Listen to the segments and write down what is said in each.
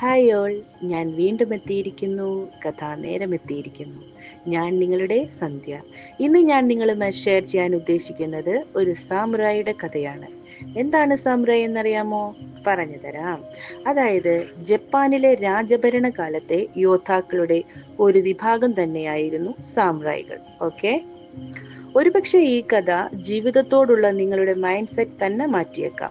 Hi all ഞാൻ വീണ്ടും എത്തിയിരിക്കുന്നു. കഥാനേരം എത്തിയിരിക്കുന്നു ഞാൻ നിങ്ങളുടെ സന്ധ്യ. ഇന്ന് ഞാൻ നിങ്ങളുമായി ഷെയർ ചെയ്യാൻ ഉദ്ദേശിക്കുന്നത് ഒരു സാമുറായിയുടെ കഥയാണ്. എന്താണ് സാമുറായി എന്നറിയാമോ? പറഞ്ഞു തരാം. അതായത് ജപ്പാനിലെ രാജഭരണ കാലത്തെ യോദ്ധാക്കളുടെ ഒരു വിഭാഗം തന്നെയായിരുന്നു സാമുറായികൾ. ഓക്കെ? ഒരുപക്ഷെ ഈ കഥ ജീവിതത്തോടുള്ള നിങ്ങളുടെ മൈൻഡ് സെറ്റ് തന്നെ മാറ്റിയേക്കാം.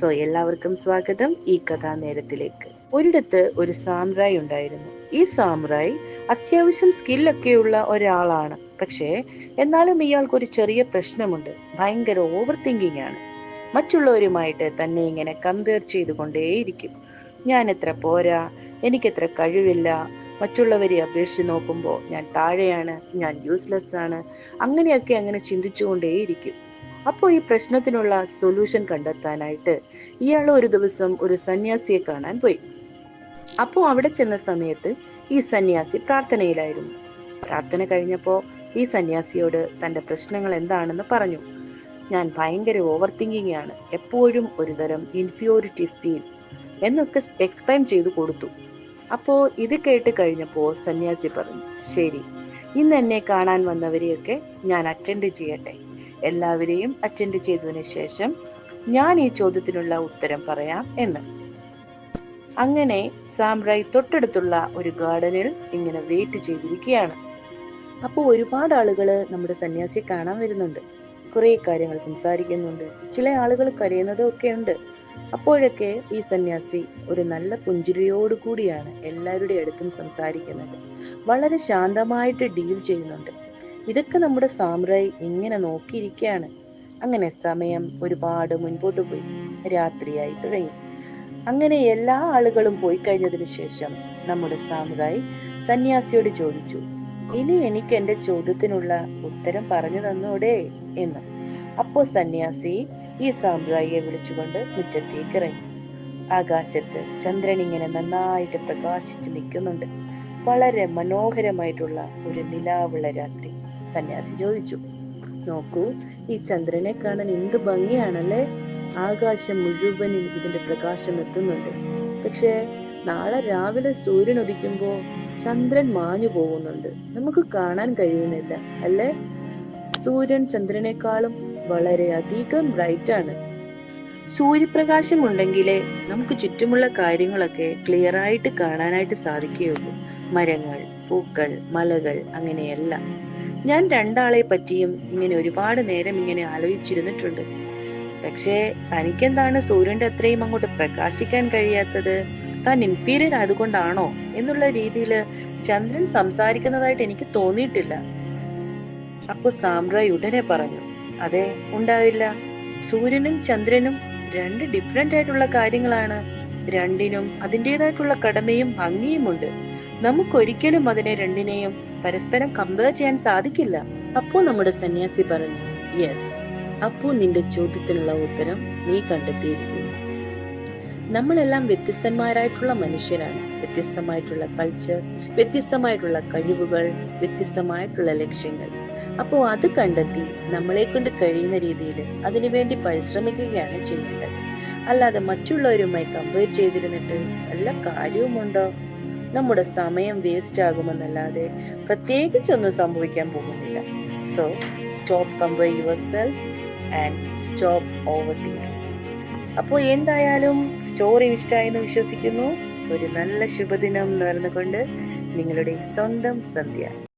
സോ എല്ലാവർക്കും സ്വാഗതം ഈ കഥാനേരത്തിലേക്ക്. ഒരിടത്ത് ഒരു സാമ്രായി ഉണ്ടായിരുന്നു. ഈ സാമ്രായി അത്യാവശ്യം സ്കില്ലൊക്കെയുള്ള ഒരാളാണ്. പക്ഷേ എന്നാലും ഇയാൾക്ക് ഒരു ചെറിയ പ്രശ്നമുണ്ട്. ഭയങ്കര ഓവർ തിങ്കിങ് ആണ്. മറ്റുള്ളവരുമായിട്ട് തന്നെ ഇങ്ങനെ കമ്പയർ ചെയ്തുകൊണ്ടേയിരിക്കും. ഞാൻ എത്ര പോരാ? എനിക്കെത്ര കഴിവില്ല? മറ്റുള്ളവരെ അപേക്ഷിച്ച് നോക്കുമ്പോൾ ഞാൻ താഴെയാണ് ഞാൻ യൂസ്ലെസ് ആണ്. അങ്ങനെയൊക്കെ അങ്ങനെ ചിന്തിച്ചുകൊണ്ടേയിരിക്കും. അപ്പോൾ ഈ പ്രശ്നത്തിനുള്ള സൊല്യൂഷൻ കണ്ടെത്താനായിട്ട് ഇയാൾ ഒരു ദിവസം ഒരു സന്യാസിയെ കാണാൻ പോയി. അപ്പോൾ അവിടെ ചെന്ന സമയത്ത് ഈ സന്യാസി പ്രാർത്ഥനയിലായിരുന്നു. പ്രാർത്ഥന കഴിഞ്ഞപ്പോൾ ഈ സന്യാസിയോട് തന്റെ പ്രശ്നങ്ങൾ എന്താണെന്ന് പറഞ്ഞു. ഞാൻ ഭയങ്കര ഓവർ തിങ്കിങ് ആണ് എപ്പോഴും ഒരുതരം ഇൻഫ്യൂരിറ്റി ഫീൽ എന്നൊക്കെ എക്സ്പ്ലെയിൻ ചെയ്തു കൊടുത്തു. അപ്പോ ഇത് കേട്ട് കഴിഞ്ഞപ്പോൾ സന്യാസി പറഞ്ഞു ശരി ഇന്ന് എന്നെ കാണാൻ വന്നവരെയൊക്കെ ഞാൻ അറ്റൻഡ് ചെയ്യട്ടെ. എല്ലാവരെയും അറ്റൻഡ് ചെയ്തതിന് ശേഷം ഞാൻ ഈ ചോദ്യത്തിനുള്ള ഉത്തരം പറയാം എന്ന്. അങ്ങനെ സാംറായി തൊട്ടടുത്തുള്ള ഒരു ഗാർഡനിൽ ഇങ്ങനെ വെയിറ്റ് ചെയ്തിരിക്കുകയാണ്. അപ്പോൾ ഒരുപാട് ആളുകൾ നമ്മുടെ സന്യാസിയെ കാണാൻ വരുന്നുണ്ട്. കുറേ കാര്യങ്ങൾ സംസാരിക്കുന്നുണ്ട്. ചില ആളുകൾ കരയുന്നതും ഒക്കെ ഉണ്ട്. അപ്പോഴൊക്കെ ഈ സന്യാസി ഒരു നല്ല പുഞ്ചിരിയോട് കൂടിയാണ് എല്ലാവരുടെ അടുത്തും സംസാരിക്കുന്നത്. വളരെ ശാന്തമായിട്ട് ഡീൽ ചെയ്യുന്നുണ്ട്. ഇതൊക്കെ നമ്മുടെ സാമ്രായി ഇങ്ങനെ നോക്കിയിരിക്കുകയാണ്. അങ്ങനെ സമയം ഒരുപാട് മുൻപോട്ട് പോയി. രാത്രിയായി തുടങ്ങി. അങ്ങനെ എല്ലാ ആളുകളും പോയി കഴിഞ്ഞതിന് ശേഷം നമ്മുടെ സാമുദായി സന്യാസിയോട് ചോദിച്ചു ഇനി എനിക്ക് എന്റെ ചോദ്യത്തിനുള്ള ഉത്തരം പറഞ്ഞു തന്നൂടെ? എന്ന്. അപ്പോ സന്യാസി ഈ സാമുദായിയെ വിളിച്ചുകൊണ്ട് മുറ്റത്തേക്ക് ഇറങ്ങി. ആകാശത്ത് ചന്ദ്രൻ ഇങ്ങനെ നന്നായിട്ട് പ്രകാശിച്ചു നിൽക്കുന്നുണ്ട്. വളരെ മനോഹരമായിട്ടുള്ള ഒരു നിലാവുള്ള രാത്രി. സന്യാസി ചോദിച്ചു നോക്കൂ ഈ ചന്ദ്രനെ കാണാൻ എന്ത് ഭംഗിയാണല്ലേ? ആകാശം മുഴുവനും ഇതിന്റെ പ്രകാശം എത്തുന്നുണ്ട്. പക്ഷേ നാളെ രാവിലെ സൂര്യൻ ഉദിക്കുമ്പോൾ ചന്ദ്രൻ മാഞ്ഞു പോകുന്നുണ്ട്. നമുക്ക് കാണാൻ കഴിയുന്നില്ല അല്ലേ? സൂര്യൻ ചന്ദ്രനേക്കാളും വളരെ അധികം ബ്രൈറ്റ് ആണ് സൂര്യപ്രകാശം ഉണ്ടെങ്കിലേ നമുക്ക് ചുറ്റുമുള്ള കാര്യങ്ങളൊക്കെ ക്ലിയർ ആയിട്ട് കാണാനായിട്ട് സാധിക്കുകയുള്ളൂ. മരങ്ങൾ പൂക്കൾ മലകൾ അങ്ങനെയെല്ലാം. ഞാൻ രണ്ടാളെ പറ്റിയും ഇങ്ങനെ ഒരുപാട് നേരം ഇങ്ങനെ ആലോചിച്ചിരുന്നിട്ടുണ്ട്. പക്ഷേ തനിക്കെന്താണ് സൂര്യന്റെ അത്രയും അങ്ങോട്ട് പ്രകാശിക്കാൻ കഴിയാത്തത്? താൻ ഇൻഫീരിയർ ആയതുകൊണ്ടാണോ? എന്നുള്ള രീതിയിൽ ചന്ദ്രൻ സംസാരിക്കുന്നതായിട്ട് എനിക്ക് തോന്നിയിട്ടില്ല. അപ്പൊ സാമ്രായ് ഉടനെ പറഞ്ഞു അതെ ഉണ്ടാവില്ല. സൂര്യനും ചന്ദ്രനും രണ്ട് ഡിഫറെന്റ് ആയിട്ടുള്ള കാര്യങ്ങളാണ്. രണ്ടിനും അതിന്റെതായിട്ടുള്ള കടമയും ഭംഗിയുമുണ്ട്. നമുക്കൊരിക്കലും അതിനെ രണ്ടിനെയും പരസ്പരം കമ്പയർ ചെയ്യാൻ സാധിക്കില്ല. അപ്പോൾ നമ്മുടെ സന്യാസി പറഞ്ഞു യെസ് അപ്പോ നിന്റെ ചോദ്യത്തിനുള്ള ഉത്തരം നീ കണ്ടെത്തിയിരിക്കുന്നു. നമ്മളെല്ലാം വ്യത്യസ്തന്മാരായിട്ടുള്ള മനുഷ്യരാണ്. വ്യത്യസ്തമായിട്ടുള്ള കൾച്ചർ വ്യത്യസ്തമായിട്ടുള്ള കഴിവുകൾ വ്യത്യസ്തമായിട്ടുള്ള ലക്ഷ്യങ്ങൾ. അപ്പോൾ അത് കണ്ടെത്തി നമ്മളെ കൊണ്ട് കഴിയുന്ന രീതിയിൽ അതിനുവേണ്ടി പരിശ്രമിക്കുകയാണ് ചെയ്യേണ്ടത്. അല്ലാതെ മറ്റുള്ളവരുമായി കമ്പയർ ചെയ്തിരുന്നിട്ട് വല്ല കാര്യവുമുണ്ടോ? നമ്മുടെ സമയം വേസ്റ്റ് ആകുമെന്നല്ലാതെ പ്രത്യേകിച്ചൊന്നും സംഭവിക്കാൻ പോകുന്നില്ല. So stop compare yourself and stop overthinking അപ്പോൾ എന്തായാലും സ്റ്റോറി ഇഷ്ടമായെന്ന് വിശ്വസിക്കുന്നു. ഒരു നല്ല ശുഭദിനം നേർന്നുകൊണ്ട് നിങ്ങളുടെ സ്വന്തം സന്ധ്യ.